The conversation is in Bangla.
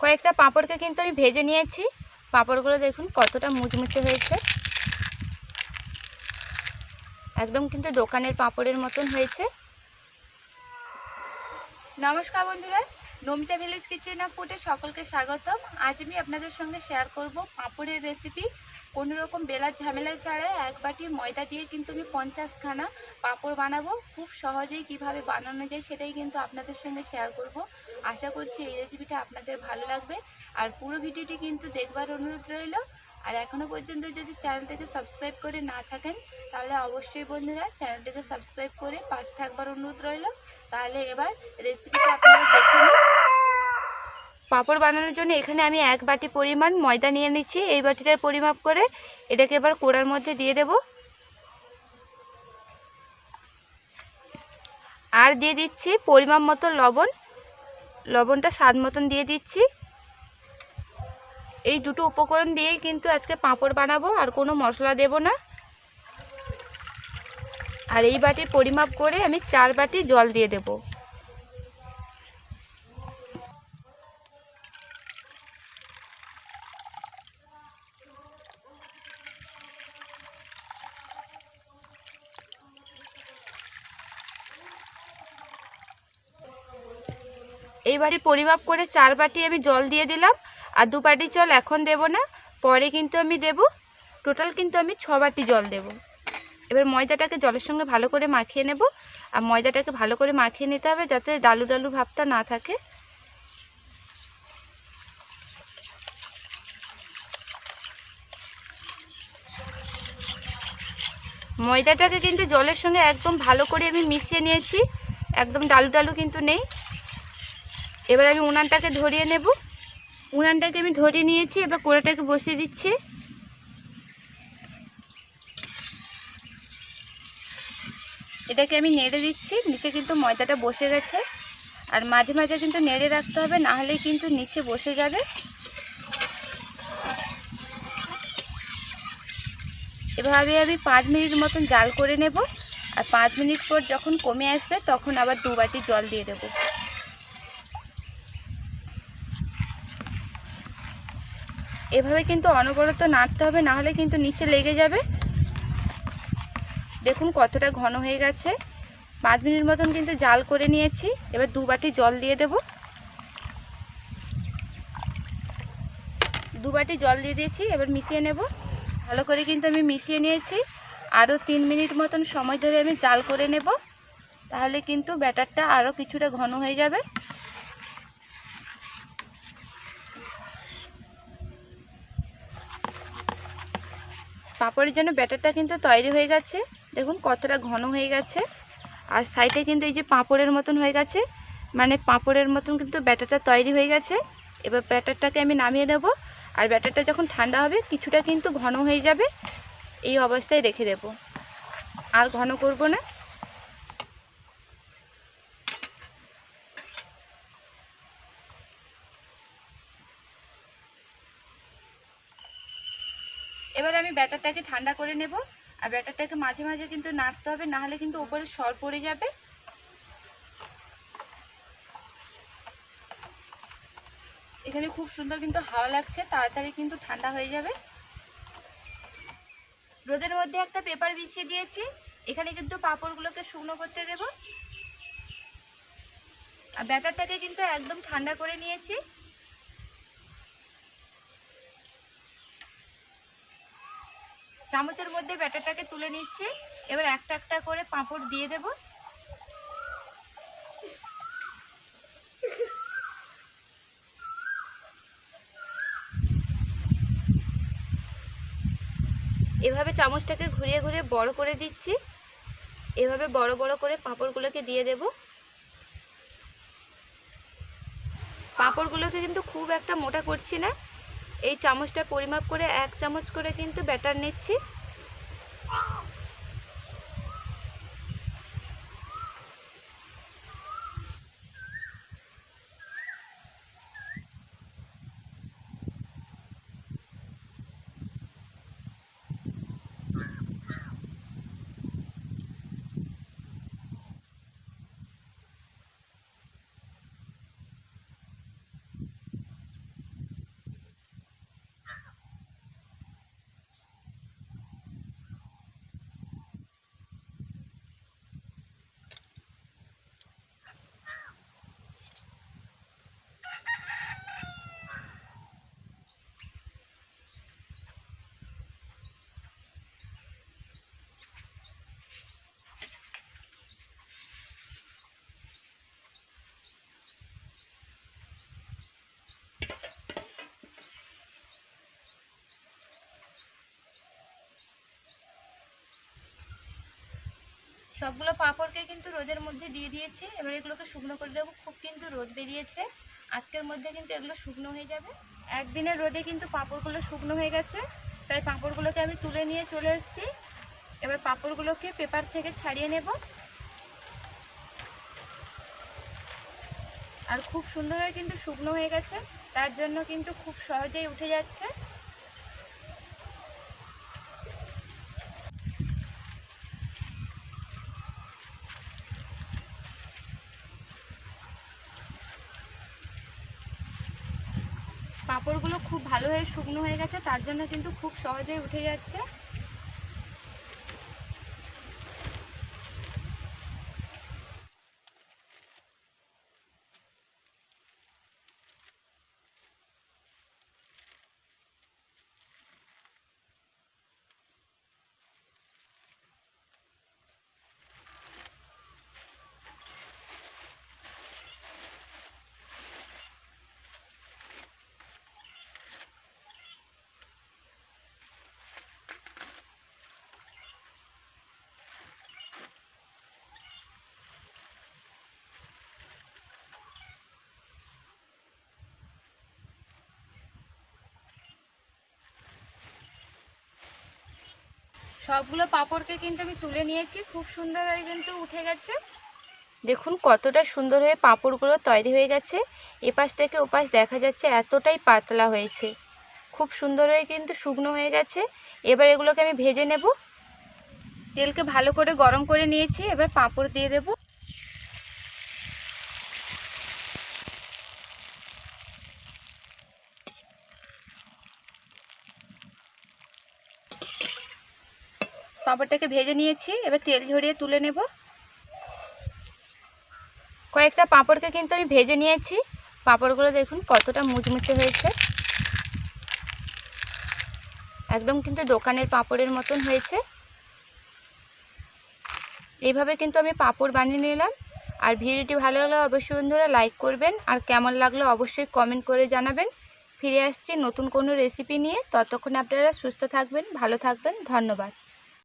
কয়েকটা পাঁপড়কে কিন্তু আমি ভেজে নিয়েছি। পাঁপড়গুলো দেখুন কতটা মুচমুচে হয়েছে। একদম কিন্তু দোকানের পাঁপড়ের মতন হয়েছে। নমস্কার বন্ধুরা, নমিতা ভিলেজ কিচেন অফ ফুডে সকলকে স্বাগতম। আজ আমি আপনাদের সঙ্গে শেয়ার করব পাঁপড়ের রেসিপি কোনো রকম বেলার ঝামেলা ছাড়া এক বাটি ময়দা দিয়ে কিন্তু আমি পঞ্চাশখানা পাঁপড় বানাবো। খুব সহজেই কীভাবে বানানো যায় সেটাই কিন্তু আপনাদের সঙ্গে শেয়ার করব। আশা করছি এই রেসিপিটা আপনাদের ভালো লাগবে। আর পুরো ভিডিওটি কিন্তু দেখবার অনুরোধ রইল। আর এখনও পর্যন্ত যদি চ্যানেলটাকে সাবস্ক্রাইব করে না থাকেন, তাহলে অবশ্যই বন্ধুরা চ্যানেলটাকে সাবস্ক্রাইব করে পাশে থাকবার অনুরোধ রইল। তাহলে এবার রেসিপিটা আপনারা দেখে নিন। পাঁপড় বানানোর জন্য এখানে আমি এক বাটি পরিমাণ ময়দা নিয়ে নিচ্ছি। এই বাটিটার পরিমাপ করে এটাকে এবার কোড়ার মধ্যে দিয়ে দেব। আর দিয়ে দিচ্ছি পরিমাপ মতো লবণ। লবণটা স্বাদ মতন দিয়ে দিচ্ছি। এই দুটো উপকরণ দিয়েই কিন্তু আজকে পাঁপড় বানাবো, আর কোনো মশলা দেব না। আর এই বাটির পরিমাপ করে আমি চার বাটি জল দিয়ে দেব। এই বাটি পরিমাপ করে চার বাটি আমি জল দিয়ে দিলাম, আর দু বাটি জল এখন দেব না, পরে কিন্তু আমি দেব, টোটাল কিন্তু আমি ছ বাটি জল দেব। এবার ময়দাটাকে জলের সঙ্গে ভালো করে মাখিয়ে নেব, আর ময়দাটাকে ভালো করে মাখিয়ে নিতে হবে যাতে ডালু ডালু ভাবটা না থাকে। ময়দাটাকে কিন্তু জলের সঙ্গে একদম ভালো করে আমি মিশিয়ে নিয়েছি, একদম ডালু ডালু কিন্তু নেই। এবার আমি উনানটাকে ধরিয়ে নেব। উনানটাকে আমি ধরিয়ে নিয়েছি, এবার কোড়াটাকে বসিয়ে দিচ্ছি। এটাকে আমি নেড়ে দিচ্ছি, নিচে কিন্তু ময়দাটা বসে গেছে। আর মাঝে মাঝে কিন্তু নেড়ে রাখতে হবে, না হলে কিন্তু নিচে বসে যাবে। এভাবে আমি পাঁচ মিনিট মতন জাল করে নেব। আর পাঁচ মিনিট পর যখন কমে আসবে, তখন আবার দু বাটি জল দিয়ে দেবো। এভাবে কিন্তু অনবরত নাড়তে হবে, না হলে কিন্তু নিচে লেগে যাবে। দেখুন কতটা ঘন হয়ে গেছে। পাঁচ মিনিট মতন কিন্তু জাল করে নিয়েছি। এবার দু বাটি জল দিয়ে দেব। দু বাটি জল দিয়ে দিয়েছি, এবার মিশিয়ে নেব। ভালো করে কিন্তু আমি মিশিয়ে নিয়েছি। আরও তিন মিনিট মতন সময় ধরে আমি জাল করে নেব। তাহলে কিন্তু ব্যাটারটা আরও কিছুটা ঘন হয়ে যাবে। পাঁপড়ের জন্য ব্যাটারটা কিন্তু তৈরি হয়ে গেছে। দেখুন কতটা ঘন হয়ে গেছে। আর সাইডে কিন্তু এই যে পাঁপড়ের মতন হয়ে গেছে। মানে পাঁপড়ের মতন কিন্তু ব্যাটারটা তৈরি হয়ে গেছে। এবার ব্যাটারটাকে আমি নামিয়ে দেব আর ব্যাটারটা যখন ঠান্ডা হবে, কিছুটা কিন্তু ঘন হয়ে যাবে। এই অবস্থায় রেখে দেব। আর ঘন করব না। এবার আমি ব্যাটারটাকে ঠান্ডা করে নেব। আর ব্যাটারটাকে মাঝে মাঝে কিন্তু নাড়তে হবে না হলে কিন্তু উপরে সর পড়ে যাবে। এখানে খুব সুন্দর কিন্তু হাওয়া লাগছে, তাড়াতাড়ি কিন্তু ঠান্ডা হয়ে যাবে। রোদের মধ্যে একটা পেপার বিছিয়ে দিয়েছি, এখানে কিন্তু পাঁপড়গুলোকে শুকনো করতে দেব। আর ব্যাটারটাকে কিন্তু একদম ঠান্ডা করে নিয়েছি। চামচের মধ্যে ব্যাটারটাকে তুলে নিচ্ছি। এবার একটা একটা করে পাঁপড় দিয়ে দেব। এভাবে চামচটাকে ঘুরিয়ে ঘুরিয়ে বড় করে দিচ্ছি। এভাবে বড় বড় করে পাঁপড়গুলোকে দিয়ে দেব। পাঁপড়গুলোকে কিন্তু খুব একটা মোটা করছি না। এই চামচটা পরিমাপ করে এক চামচ করে কিন্তু ব্যাটার নিচ্ছি। সবগুলো পাঁপড়কে কিন্তু রোদের মধ্যে দিয়ে দিয়েছি। এবার এগুলোকে শুকনো করে দেবো। খুব কিন্তু রোদ বেরিয়েছে। আজকের মধ্যে কিন্তু এগুলো শুকনো হয়ে যাবে। একদিনের রোদে কিন্তু পাঁপড়গুলো শুকনো হয়ে গেছে। তাই পাঁপড়গুলোকে আমি তুলে নিয়ে চলে এসেছি। এবার পাঁপড়গুলোকে পেপার থেকে ছাড়িয়ে নেব। আর খুব সুন্দর হয়ে কিন্তু শুকনো হয়ে গেছে। তার জন্য কিন্তু খুব সহজেই উঠে যাচ্ছে। পাঁপড়গুলো খুব ভালো হয়ে শুকনো হয়ে গেছে তার জন্য কিন্তু খুব সহজেই উঠে যাচ্ছে। সবগুলো পাপড়কে কিন্তু আমি তুলে নিয়েছি। খুব সুন্দর হয়ে কিন্তু উঠে গেছে। দেখুন কতটা সুন্দর হয়ে পাঁপড়গুলো তৈরি হয়ে গেছে। এপাশ থেকে ওপাশ দেখা যাচ্ছে এতটাই পাতলা হয়েছে। খুব সুন্দর হয়ে কিন্তু শুকনো হয়ে গেছে। এবার এগুলোকে আমি ভেজে নেব। তেলকে ভালো করে গরম করে নিয়েছি। এবার পাঁপড় দিয়ে দেব। পাঁপড়টাকে ভেজে নিয়েছি, এবার তেল ঝরিয়ে তুলে নেব। কয়েকটা পাঁপড়কে কিন্তু আমি ভেজে নিয়েছি। পাঁপড়গুলো দেখুন কতটা মুচমুচে হয়েছে। একদম কিন্তু দোকানের পাঁপড়ের মতন হয়েছে। এইভাবে কিন্তু আমি পাঁপড় বানিয়ে নিলাম। আর ভিডিওটি ভালো লাগলে অবশ্যই বন্ধুরা লাইক করবেন। আর কেমন লাগল অবশ্যই কমেন্ট করে জানাবেন। ফিরে আসছি নতুন কোনো রেসিপি নিয়ে। ততক্ষণ আপনারা সুস্থ থাকবেন, ভালো থাকবেন। ধন্যবাদ।